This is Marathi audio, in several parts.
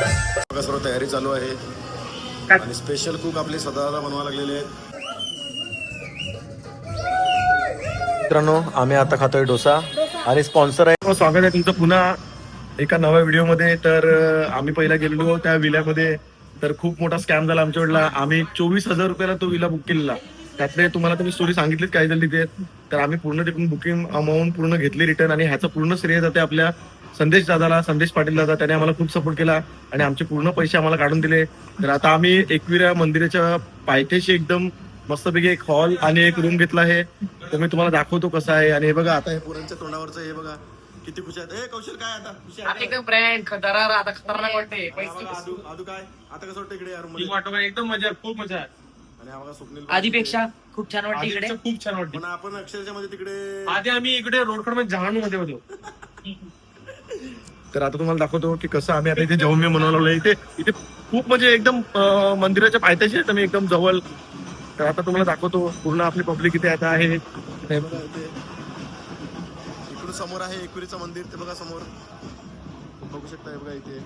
बघा सर्व तयारी चालू आहे. आणि स्पेशल कुक आपले सदादा बनवा लागलेले आहेत. मित्रांनो आम्ही आता खातोय डोसा. आणि स्पॉन्सर आहे हो, स्वागत आहे तुमचं पुन्हा एका नव्या व्हिडिओमध्ये. तर आम्ही पहिला गेलेलो त्या विल्यामध्ये. तर खूप मोठा स्कॅम झाला आमच्याकडला आम्ही चोवीस हजार रुपयाला तो विला बुक केलेला. त्यातले तुम्हाला तुम्ही स्टोरी सांगितलीच काय झाली तिथे. तर आम्ही पूर्ण तिकडून बुकिंग अमाऊंट पूर्ण घेतली रिटर्न आणि ह्याचं पूर्ण श्रेय जाते आपल्या संदेश दादाला संदेश पाटील दादा त्याने आम्हाला खूप सपोर्ट केला आणि आमचे पूर्ण पैसे आम्हाला काढून दिले. तर आता आम्ही एकविरा मंदिराच्या पायथ्याशी एकदम मस्तपैकी एक हॉल आणि एक रूम घेतला आहे. तर मी तुम्हाला दाखवतो कसं आहे. आणि हे बघा आता हे पुरणच्या तोंडावरचं हे बघा किती खुश आहेत. ए कौशल काय आता? खुशी आता आहे. एकदम ब्रँड दरार आता खतरनाक वाटते आम्हाला आदू आदू काय? आता कसं वाटतं इकडे यार ही वाटोबा एकदम मजा आहे, खूप मजा. आहे आणि आम्हाला स्वप्नील आधीपेक्षा खूप छान वाटते इकडे. खूप छान वाटते पण आपण अक्षरशः मध्ये तिकडे आधी आम्ही इकडे रोडकडमध्ये जहानू मध्ये होतो. तर आता तुम्हाला दाखवतो की कसं आम्ही आता इथे जेवण मी बनवलं इथे इथे खूप म्हणजे एकदम मंदिराच्या पायथ्याशी आहे मी एकदम जवळ. तर आता तुम्हाला दाखवतो पूर्ण आपली पब्लिक इथे आता आहे. बघा इथे. इकडून समोर आहे एकविरीचं मंदिर ते बघा समोर. बघू शकता बघा इथे.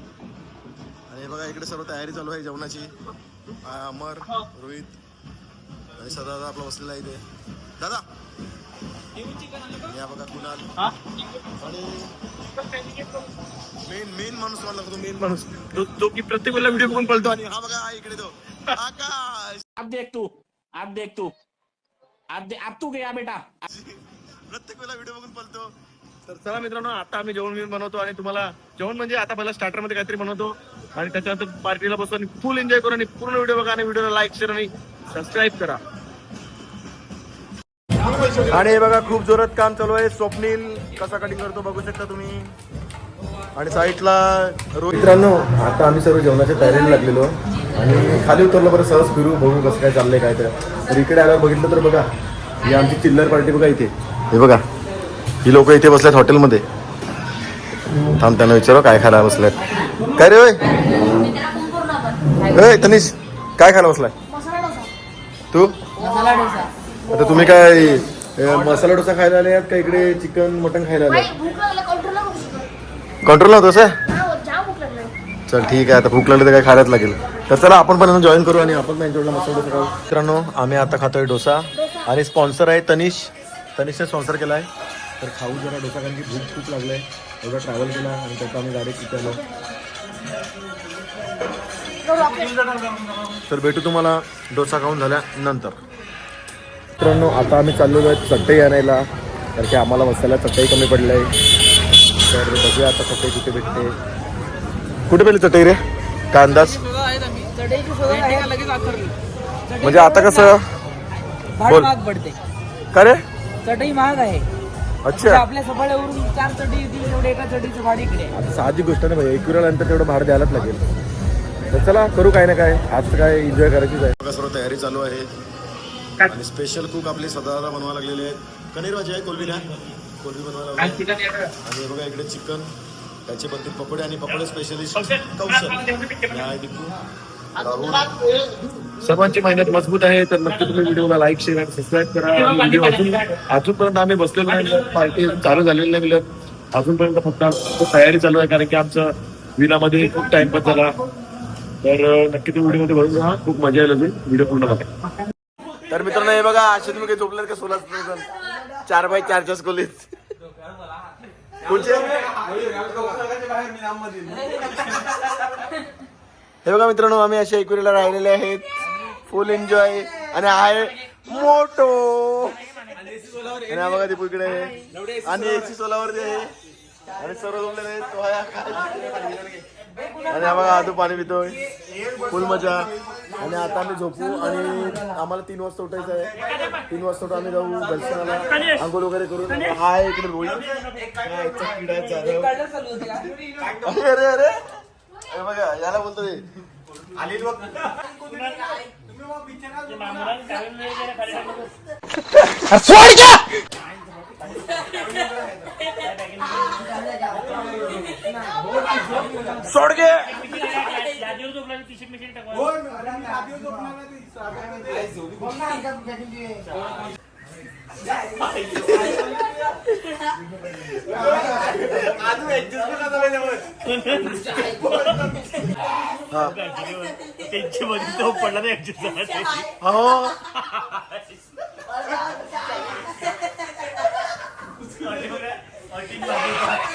आणि बघा इकडे सर्व तयारी चालू आहे जेवणाची. अमर रोहित आणि सदा आपला बसलेला इथे. दादा! आणि हा बघा कुणाल. आणि मेन मेन माणूस मला लागतो मेन माणूस. जो जो की प्रत्येक वेळेला व्हिडिओ बघून पळतो आणि हा बघा हा इकडे तो. आकाश. अब देख तू अब देख तू. अब दे, अब तू गया बेटा. प्रत्येक वेळेला व्हिडिओ बघून पळतो. तर चला मित्रांनो आता आम्ही जेवण बिवण बनवतो आणि तुम्हाला जेवण म्हणजे आता पहिला स्टार्टरमध्ये काहीतरी बनवतो. आणि त्याच्यानंतर पार्टीला बसतो आणि फुल एन्जॉय करू आणि पूर्ण व्हिडिओ बघा आणि व्हिडिओला लाईक शेअर आणि सबस्क्राईब करा. आणि हे बघा खूप जोरात काम चालू आहे. स्वप्नील कसा कटिंग करतो बघू शकता तुम्ही. आणि साईडला रोहित मित्रांनो आता आम्ही सर्व जेवणाच्या तयारीला लागलेलो. आणि खाली उतरलो बरं सहज फिरू बघू कसं काय चाललंय काय तर. इकडे आल्यावर बघितलं तर बघा ही आमची चिल्लर पार्टी बघा इथे. हे बघा ही लोक इथे बसल्यात हॉटेलमध्ये. थांब त्यांना विचारो काय खायला बसल्यात काय रे होय ए, तनिष काय खायला बसलाय? मसाला डोसा. तू? मसाला डोसा. आता तुम्ही काय मसाला डोसा खायला आले आहात का इकडे चिकन मटन खायला आले भूक लागला कंट्रोल करू शकतो कंट्रोल होतं सर हा लागला. चल ठीक आहे. आता भूक लागली तर काय खायलाच लागेल. तर चला आपण पण जॉईन करू आणि आपण पण जोडला मसाला डोसा खाऊ. मित्रांनो आम्ही आता खातोय डोसा. आणि स्पॉन्सर आहे तनिष. तनिषने स्पॉन्सर केला आहे तर खाऊ जरा डोसा कारण की भूक खूप लागलाय एवढा ट्रॅव्हल केला आणि त्याचा आम्ही डायरेक्ट इथे आलो. तर भेटू तुम्हाला डोसा खाऊन झाल्यानंतर मित्रांनो आता आम्ही चाललेलो आहे चटई आणायला. कारण की आम्हाला मसाला चटई कमी पडलं आहे तर बघूया आता चटई कुठे भेटते. कुठे भेटली चटई रे? काय अंदाज? म्हणजे आता कसं? बोल. पडते. का रे? चटई महाग आहे. अच्छा. आपल्या सफाळ्यावरून चार चटई येतील तेवढे एका चटईचं भाडं इकडे आहे. आता साहजिक गोष्ट नाही भाई. एक नंतर तेवढं भाडं द्यायलाच लागेल. तर चला करू काय ना काय. आज काय एन्जॉय करायचीच आहे. सर्व तयारी चालू आहे. आणि स्पेशल कुक आपले सदादा बनवा लागलेले आहेत. कनीर भाजी आहे कोलबी नाही कोलबी बनवायला लागली. आणि बघा इकडे चिकन त्याचे बनतील पकोडे आणि पकोडे स्पेशलिस्ट कौशल. आहे सर्वांची मेहनत मजबूत आहे तर नक्की तुम्ही व्हिडिओला लाईक शेअर आणि सबस्क्राईब करा. आणि व्हिडिओ अजून अजूनपर्यंत आम्ही बसलेलो नाही पार्टी चालू झालेली नाही मिळत. अजूनपर्यंत फक्त तयारी चालू आहे कारण की आमचं विनामध्ये खूप टाइमपास झाला. तर नक्की तुम्ही व्हिडिओमध्ये बघून राहा. खूप मजा येईल अजून. व्हिडिओ पूर्ण बघा. तर मित्रांनो हे बघा असे तुम्ही काही झोपलेत का सोलाच चार बाय चारच्या खोलीत? कोणचे? हे बघा मित्रांनो आम्ही अशा एकविरीला राहिलेले आहेत. फुल एन्जॉय आणि आहे मोठो आणि हा बघा दीपू इकडे आहे. आणि एसी सोलावरती आहे. आणि सर्व जमलेले आहेत. तो आहे आकाश. आणि हा बघा आजू पाणी पितोय. फुल मजा. आणि आता आम्ही झोपू आणि आम्हाला तीन वाजता उठायचं आहे. तीन वाजता उठून आम्ही जाऊ दर्शनाला. आंघोळ वगैरे करून हा इकडे रोहित. अरे अरे बघा याला बोलतो ते आली बघ सोड गे त्यांची मध्ये तो पडला नाही हो.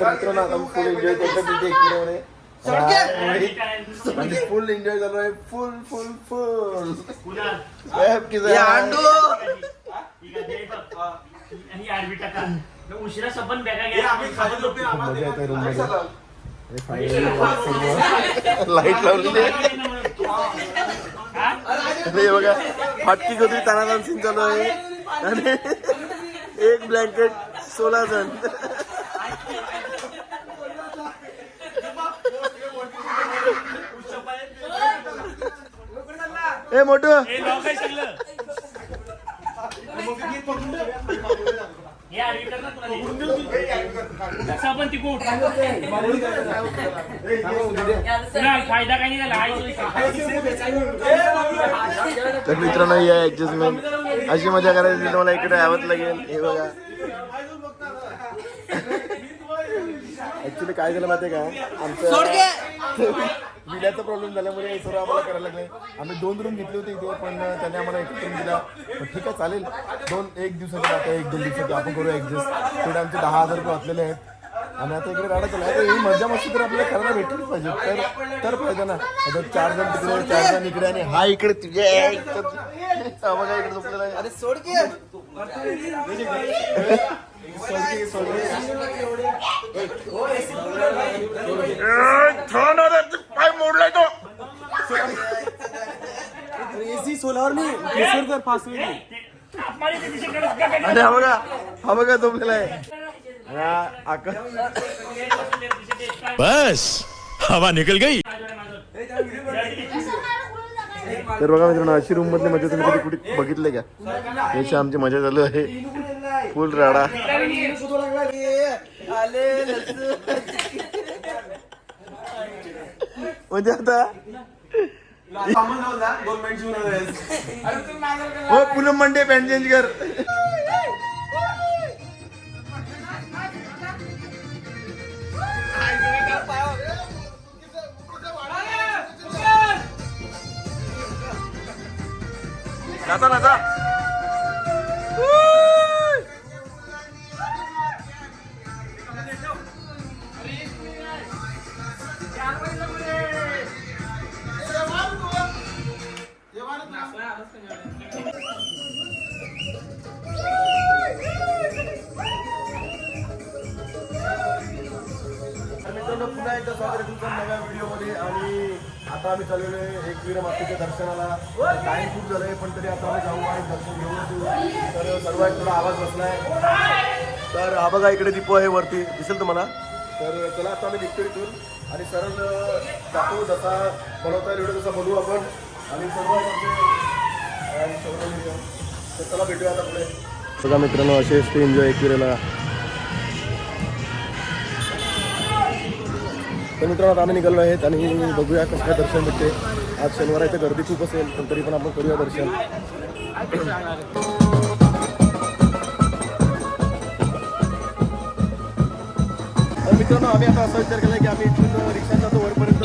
तर मित्रांनो आता फुल एन्जॉय करतो तिथे एकविरामध्ये फुल एन्जॉय चालू आहे. फुल फुल फुल आणि आरबी टाका. उशिरा सबन बॅगा घ्या. मजा येते रूममध्ये. लाइट लावलेली हे. बघा फाटकी गोदी तानादान सीन चालू आहे. आणि एक ब्लँकेट सोळा जण ए मोठू हे नाव काय सगळं हे आरबी टाक ना तुला कसं आपण तिकून तुला फायदा काही तर मित्रांनो या ऍडजस्टमेंट अशी मजा करायची तुम्हाला इकडे यावंच लागेल. हे बघा. ऍक्च्युली काय झालं माहितीये का? आमचं बिलाचा प्रॉब्लेम झाल्यामुळे हे सर्व आम्हाला करायला लागले. आम्ही दोन रूम घेतले होते इथे पण त्याने आम्हाला एक रूम दिला. ठीक आहे चालेल. दोन एक दिवसाचे आता एक दोन दिवसाचे. आपण करू ऍडजस्ट थोडे आमचे दहा हजार रुपये वाचलेले आहेत. आणि आता इकडे राडा चालू आहे आता ही मजा मस्ती तर आपल्याला करायला भेटलीच पाहिजे. तर तर फायदा ना आता चार जण तिकडे चार जण इकडे आणि हा इकडे तुझे इकडे झोपलेला अरे सोड पाय मोडलाय तो आणि हा बघा हा बघा झोपलेला आहे. हा बस हवा निकल गई. तर बघा मित्रांनो अशी रूम मधली मजा तुम्ही कधी कुठे बघितले का? याची आमची मजा चालू आहे. फुल राडा. म्हणजे आता हो पूनम मंडे पॅन्ट चेंज कर. नाचा नाचा. पुन्हा एकदा स्वागत आहे तुमचं नव्या व्हिडिओमध्ये. आणि आता आम्ही चाललेलो आहे एकवीर मातेच्या दर्शनाला. टाइम खूप झालंय पण तरी आता आम्ही जाऊ आणि दर्शन घेऊन येऊ. तर सर्वात थोडा आवाज बसलाय. तर हा बघा इकडे दीपो आहे वरती. दिसेल तुम्हाला? तर चला आता आम्ही निघतो इथून. आणि सरळ जातो जसा बनवता येईल व्हिडिओ तसा बनवू आपण. आणि सर्व आणि सर्व तर चला भेटूया आता पुढे. सगळ्या मित्रांनो असे असते एन्जॉय केलेला. तर मित्रांनो आता आम्ही निघालो आहेत आणि बघूया कसं काय दर्शन भेटते. आज शनिवार आहे तर गर्दी खूप असेल पण तरी पण आपण करूया दर्शन. मित्रांनो आम्ही आता असा विचार केला की आम्ही इथून रिक्षा जातो वरपर्यंत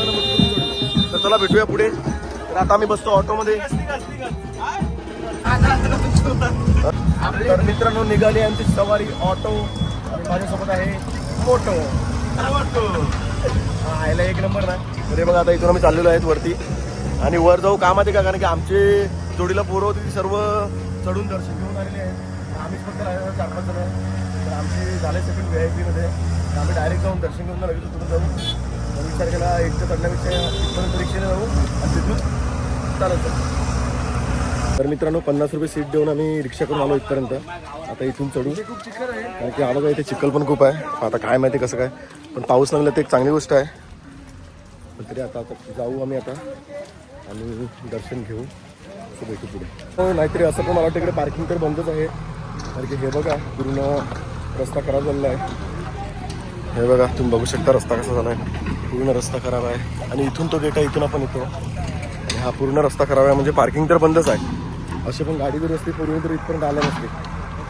तर चला भेटूया पुढे. तर आता आम्ही बसतो ऑटोमध्ये. तर मित्रांनो निघाली आमची सवारी ऑटो आणि माझ्यासोबत आहे मोटो. खायला एक नंबर ना. अरे बघा आता इथून आम्ही चाललेलो आहेत वरती. आणि वर जाऊ कामात का? कारण की आमचे जोडीला पोरं होती ती सर्व चढून दर्शन घेऊन आलेले आहेत. आम्हीच फक्त राहिलो चार पाच जण. आहे तर आमचे झाले सेकंड व्ही आय पीमध्ये आम्ही डायरेक्ट जाऊन दर्शन घेऊन लगेच उतरून जाऊ. तर विचार केला एकटं चढण्यापेक्षा इथपर्यंत रिक्षेने जाऊ आणि तिथून चालत जाऊ. तर मित्रांनो पन्नास रुपये सीट देऊन आम्ही रिक्षा करून आलो इथपर्यंत. आता इथून चढू. कारण की आलो बघा इथे चिखल पण खूप आहे. आता काय माहिती कसं काय. पण पाऊस लागला ते एक चांगली गोष्ट आहे. तरी आता आता जाऊ आम्ही आता. आणि दर्शन घेऊ. असं भेटू पुढे. हो, नाहीतरी असं पण मला वाटतं इकडे पार्किंग तर बंदच आहे. कारण की हे बघा पूर्ण रस्ता खराब झालेला आहे. हे बघा तुम्ही बघू शकता रस्ता कसा झाला आहे पूर्ण रस्ता खराब आहे. आणि इथून तो गेट आहे इथून आपण येतो. आणि हा पूर्ण रस्ता खराब आहे म्हणजे पार्किंग तर बंदच आहे. असे पण गाडी जर असते पूर्वी तर इथपर्यंत आल्या नसते.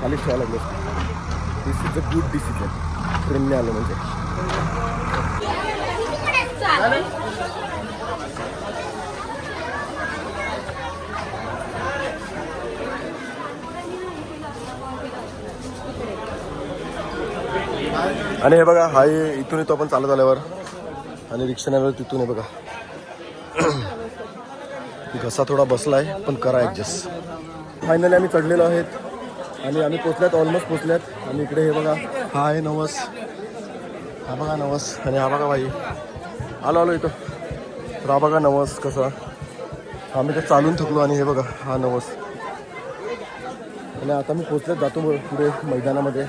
खालीच ठेवायला लागले असते. This is a good decision ट्रेनने आलं म्हणजे. आणि हे बघा हा इथून येतो आपण चालत आल्यावर. आणि रिक्षाने आल्यावर तिथून आहे बघा. घसा थोडा बसलाय पण करा ॲडजस्ट फायनली आम्ही चढलेलो आहेत. आणि आम्ही पोचल्यात ऑलमोस्ट पोचल्यात आणि इकडे हे बघा हा आहे नवस. हा बघा नवस. आणि हा बघा बाई. आलो आलो इथं. तर हा बघा नवस कसा. आम्ही तर चालून थकलो आणि हे बघा हा नवस. आणि आता मी पोचल्यात जातो पुढे मैदानामध्ये.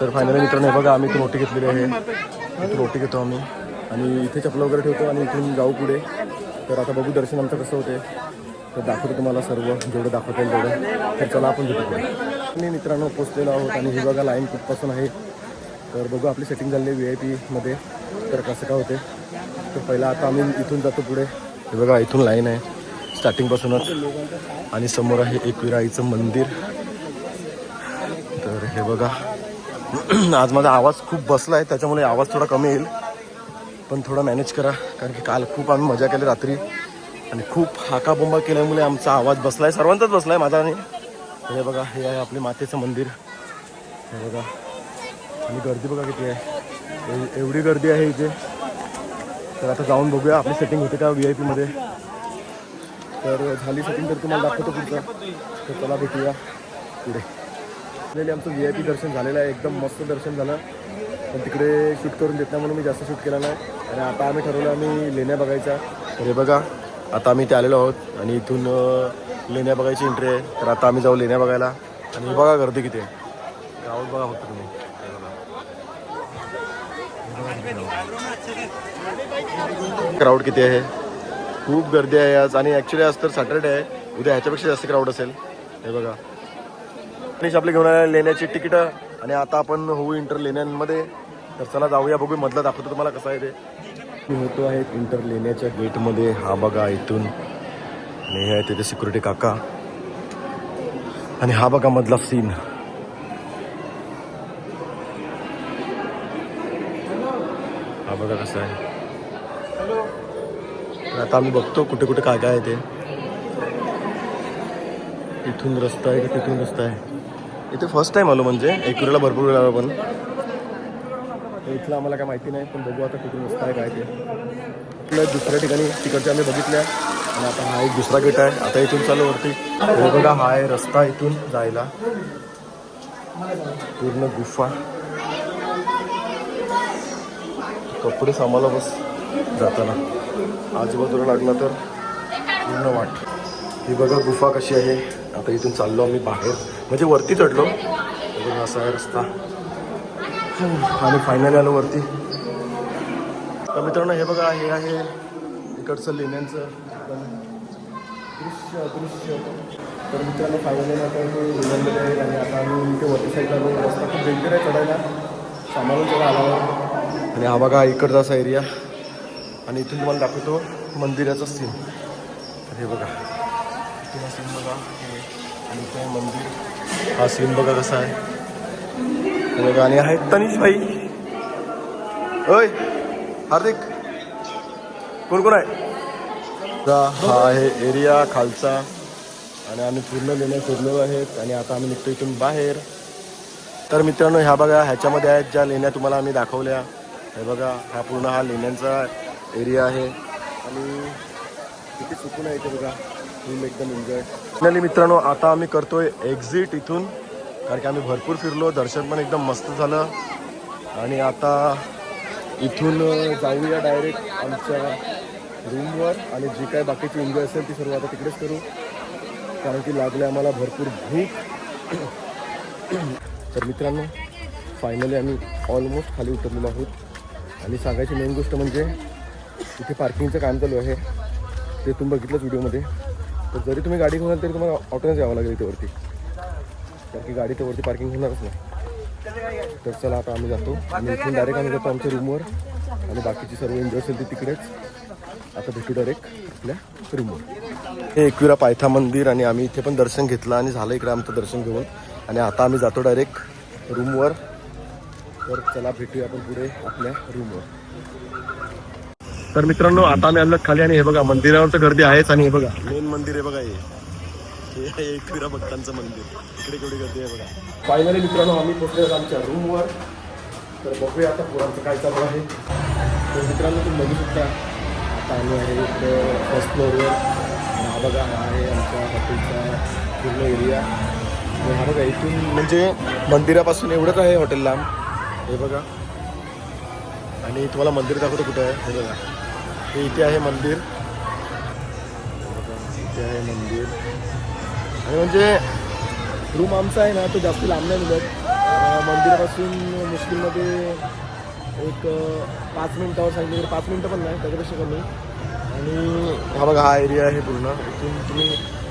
तर फायनली मित्रांनो हे बघा आम्ही इथून रोटी घेतलेली आहे. इथून रोटी घेतो आम्ही. आणि इथे चपला वगैरे ठेवतो आणि इथून जाऊ पुढे. तर आता बघू दर्शन आमचं कसं होते तर दाखवतो तुम्हाला सर्व जेवढं दाखवता येईल तेवढं. तर चला आपण भेटू मी मित्रांनो पोचलेलो आहोत आणि ही बघा लाईन कुठपासून आहे. तर बघू आपली सेटिंग झाली आहे व्ही आय पीमध्ये तर कसं काय होते तर पहिला आता आम्ही इथून जातो पुढे. हे बघा इथून लाईन आहे. स्टार्टिंगपासूनच आणि समोर आहे एकविराईचं मंदिर. तर हे बघा. आज माझा आवाज खूप बसला आहे त्याच्यामुळे आवाज थोडा कमी येईल. पण थोडा मॅनेज करा कारण की काल खूप आम्ही मजा केली रात्री. आणि खूप हाकाबोंबा केल्यामुळे आमचा आवाज बसला आहे सर्वांचाच बसला आहे माझा नाही हे बघा हे आहे आपले मातेचं मंदिर. हे बघा. आणि गर्दी बघा किती आहे. एव- एवढी गर्दी आहे इथे. तर आता जाऊन बघूया आपली सेटिंग होते का व्ही आय पीमध्ये तर झाली सेटिंग तर तुम्हाला दाखवतो पुढचं. तर चला भेटूया पुढे. आपल्याला आमचं व्ही आय पी दर्शन झालेलं आहे. एकदम मस्त दर्शन झालं. पण तिकडे शूट करून देत नाही म्हणून मी जास्त शूट केला नाही. आणि आता आम्ही ठरवलं आम्ही लेण्या बघायच्या. तर हे बघा आता आम्ही ते आलेलो आहोत. आणि इथून लेण्या बघायची एंट्री आहे. तर आता आम्ही जाऊ लेण्या बघायला. आणि बघा गर्दी किती आहे. गावात बघा होतं तुम्ही. क्राऊड किती आहे. खूप गर्दी आहे आज. आणि ॲक्च्युली आज तर सॅटर्डे आहे. उद्या ह्याच्यापेक्षा जास्त क्राऊड असेल. हे बघा. गणेश आपले घेऊन आले लेण्याची तिकीटं आणि आता आपण होऊ इंटर लेण्यांमध्ये. तर चला जाऊया बघू मधलं दाखवतो तुम्हाला कसं आहे ते. मी होतो आहे इंटर लेण्याच्या गेटमध्ये हा बघा इथून. आणि हे आहे तिथे सिक्युरिटी काका. आणि हा बघा मधला सीन हा बघा कसं आहे. आता आम्ही बघतो कुठे कुठे काय काय आहे ते. इथून रस्ता आहे का तिथून रस्ता आहे? इथे फर्स्ट टाइम आलो म्हणजे. एकविराला भरपूर वेळा पण. इथलं आम्हाला काय माहिती नाही पण बघू आता कुठून रस्ता आहे काय ते. आपल्या दुसऱ्या ठिकाणी तिकडच्या आम्ही बघितल्या. आणि आता हा एक दुसरा गेट आहे. आता इथून चालू वरती. बघा हा आहे रस्ता इथून जायला. पूर्ण गुफा. कपडे सांभाळा बस जाताना. आजूबाजूला लागला तर पूर्ण वाट. ही बघा गुफा कशी आहे. आता इथून चाललो आम्ही बाहेर. म्हणजे वरती चढलो. असा आहे रस्ता. आणि फायनली आलो वरती. तर मित्रांनो हे बघा हे आहे इकडचं लेण्यांचं दृश्य दृश्य. तर मित्रांनो फायनली आता हे आहे आणि आता आम्ही इथे वरती साईडला आलो. रस्ता खूप डेंजर आहे चढायला. सांभाळून चढा आला आणि हा बघा इकडचा असा एरिया आणि इथून तुम्हाला दाखवतो मंदिराचा सीन तर हे बघा. इथून सीन बघा. आणि इथे मंदिर. हा सीन बघा कसा आहे. हे आहेत. तनिष भाई ओय हार्दिक. कोण कोण आहे? हा आहे एरिया खालचा. आणि आम्ही पूर्ण लेण्या फिरलेलो आहेत. आणि आता आम्ही निघतो इथून बाहेर. तर मित्रांनो ह्या बघा ह्याच्यामध्ये आहेत ज्या लेण्या तुम्हाला आम्ही दाखवल्या. हे बघा हा पूर्ण हा लेण्यांचा एरिया आहे. आणि किती सुकून आहे इथे बघा. फुल एकदम एन्जॉय फायनली मित्रांनो आता आम्ही करतोय एक्झिट इथून. कारण की आम्ही भरपूर फिरलो दर्शन पण एकदम मस्त झालं. आणि आता इथून जाऊया डायरेक्ट आमच्या रूमवर आणि जी काय बाकीची एन्जॉय असेल ती सर्व आता तिकडेच करू. कारण की लागले आम्हाला भरपूर भूक. तर मित्रांनो फायनली आम्ही ऑलमोस्ट खाली उतरलेलो आहोत. आणि सांगायची मेन गोष्ट म्हणजे इथे पार्किंगचं काम चालू आहे. ते तुम्ही बघितलंच व्हिडिओमध्ये तर जरी तुम्ही गाडी घेऊन तरी तुम्हाला ऑटोनेच यावं लागेल इथेवरती कारण की गाडी तर पार्किंग होणारच नाही. तर चला आता आम्ही जातो. आणि इथून डायरेक्ट आम्ही जातो आमच्या रूमवर आणि बाकीची सर्व एन्जॉय असेल ती तिकडेच. आता भेटू डायरेक्ट आपल्या रूमवर हे एकविरा पायथा मंदिर आणि आम्ही इथे पण दर्शन घेतलं आणि झालं इकडे आमचं दर्शन घेऊन. आणि आता आम्ही जातो डायरेक्ट रूमवर तर चला भेटूया आपण पुढे आपल्या रूमवर तर मित्रांनो आता आम्ही आलो खाली आणि हे बघा मंदिरावर तर गर्दी आहेच आणि हे बघा. मेन मंदिर आहे बघा हे. एकविरा भक्तांचं मंदिर. इकडे केवढी गर्दी आहे बघा. फायनली मित्रांनो आम्ही पोहोचलो आमच्या रूमवर तर बघूया आता पुरांचं काय चालू आहे. तर मित्रांनो तुम्ही बघू शकता आता आम्ही आहे इकडे फर्स्ट फ्लोअरवर हा बघा हा आहे आमच्या हॉटेलचा पूर्ण एरिया हा बघा इथून म्हणजे मंदिरापासून एवढंच आहे हॉटेल लांब. हे बघा. आणि तुम्हाला मंदिर दाखवतो कुठे आहे? हे बघा. हे इथे आहे मंदिर. इथे आहे मंदिर. आणि म्हणजे रूम आमचा आहे ना तो जास्त लांब नाही मिळत मंदिरापासून मुश्किलमध्ये एक पाच मिनटावर सांगितलं तर पाच मिनटं पण नाही त्याच्यापेक्षा कमी. आणि हा बघा हा एरिया आहे पूर्ण. इथून तुम्ही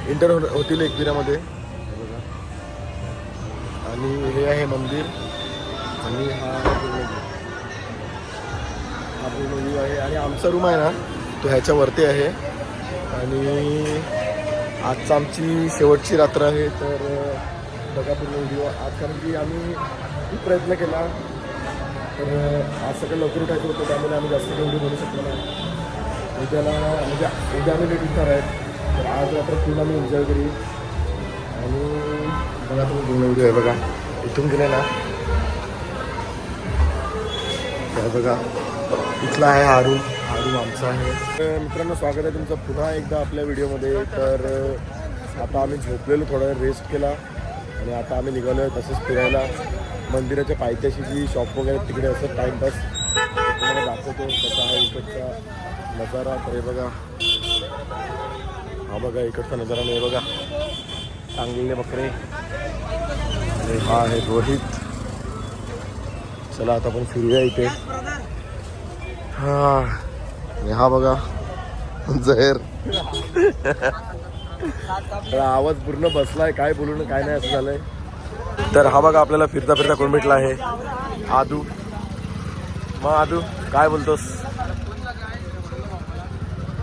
इंटर हो-, होतील एकविरामध्ये. बघा आणि हे आहे मंदिर. आणि हा पूर्ण व्ह्यू आहे. आणि आमचा रूम आहे ना तो ह्याच्यावरती आहे. आणि आजचा आमची शेवटची रात्र आहे. तर बघा पूर्ण व्हिडिओ आज कारण की आम्ही खूप प्रयत्न केला. तर आज सकाळी लवकर उठायचं होतं. त्यामुळे आम्ही जास्त काही व्हिडिओ बनू शकलो नाही. उद्याला म्हणजे उद्या आम्ही लेट उठणार आहेत. तर आज रात्र पूर्ण आम्ही एन्जॉय करू. आणि बघा तुम्ही पूर्ण व्हिडिओ आहे बघा. इथून गेले ना? बघा. इथला आहे हा रूम आमचा आहे. तर मित्रांनो स्वागत आहे तुमचं पुन्हा एकदा आपल्या व्हिडिओमध्ये. तर आता आम्ही झोपलेलो थोडा वेळ रेस्ट केला आणि आता आम्ही निघालो आहे तसंच फिरायला. मंदिराच्या पायथ्याशी जी शॉप वगैरे तिकडे असं टाईमपास तुम्हाला दाखवतो कसा आहे इकडचा नजारा. तर हे बघा. हा बघा इकडचा नजारा नाही बघा. चांगले बकरे. आणि हा आहे रोहित. चला आता आपण फिरूया इथे. हा. हा बघा जहेर. आवाज पूर्ण बसलाय काय बोलू ना काय नाही असं झालंय. तर हा बघा आपल्याला फिरता फिरता कोण भेटला आहे? आदू. मग आदू काय बोलतोस?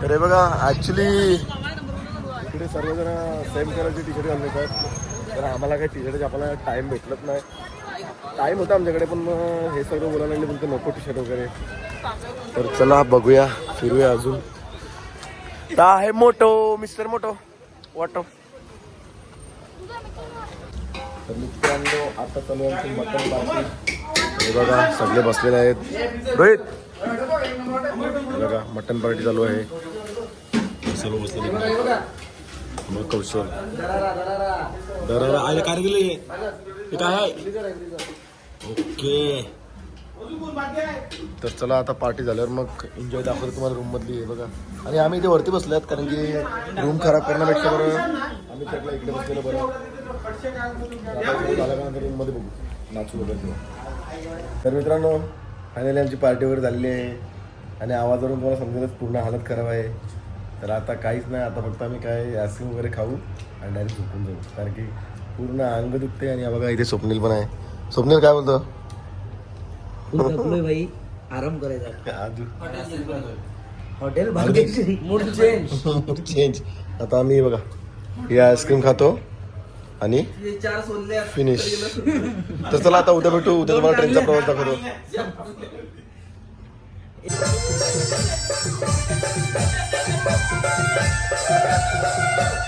अरे बघा ऍक्च्युली इकडे सर्वजण सेम कलरचे टी शर्ट घालून येतात. तर आम्हाला काही टी शर्टचे आपल्याला टाईम भेटलंच नाही. टाईम होता आमच्याकडे पण मग हे सगळं बोलायला लागले बोलतो नको टी शर्ट वगैरे. तर चला बघूया फिरूया अजून. आहे मोठो मिस्टर मोठो वाटो. तर मित्रांनो आता चालू आहे आमची मटन पार्टी हे बघा सगळे बसलेले आहेत. रोहित! बघा मटन पार्टी चालू आहे. सर्व बसलेले मग कौशल. दरारा आले काय गेले हे काय आहे? ओके. तर चला आता पार्टी झाल्यावर मग एन्जॉय दाखवतो तुम्हाला रूम मधली आहे बघा. आणि आम्ही इथे वरती बसलो आहेत कारण की रूम खराब करण्यापेक्षा बरं आम्ही त्याला इकडे बसलेलं बरं. झाल्यानंतर रूममध्ये बघू. नाचू वगैरे तर मित्रांनो फायनली आमची पार्टी वगैरे झालेली आहे. आणि आवाजावरून तुम्हाला समजेलच पूर्ण हालत खराब आहे. तर आता काहीच नाही आता फक्त आम्ही काय आईस्क्रीम वगैरे खाऊ आणि डायरेक्ट झोपून जाऊ. कारण की पूर्ण अंग दुखते आणि बघा इथे स्वप्नील पण आहे. स्वप्नील काय बोलतो? थकलोय भाई आराम करायचा. Hotel Bhagyashree mood change change आता आम्ही बघा हे आईस्क्रीम खातो आणि चार सोडले. फिनिश तर चला आता उद्या भेटू. उद्या तुम्हाला ट्रेनचा प्रवास दाखवतो.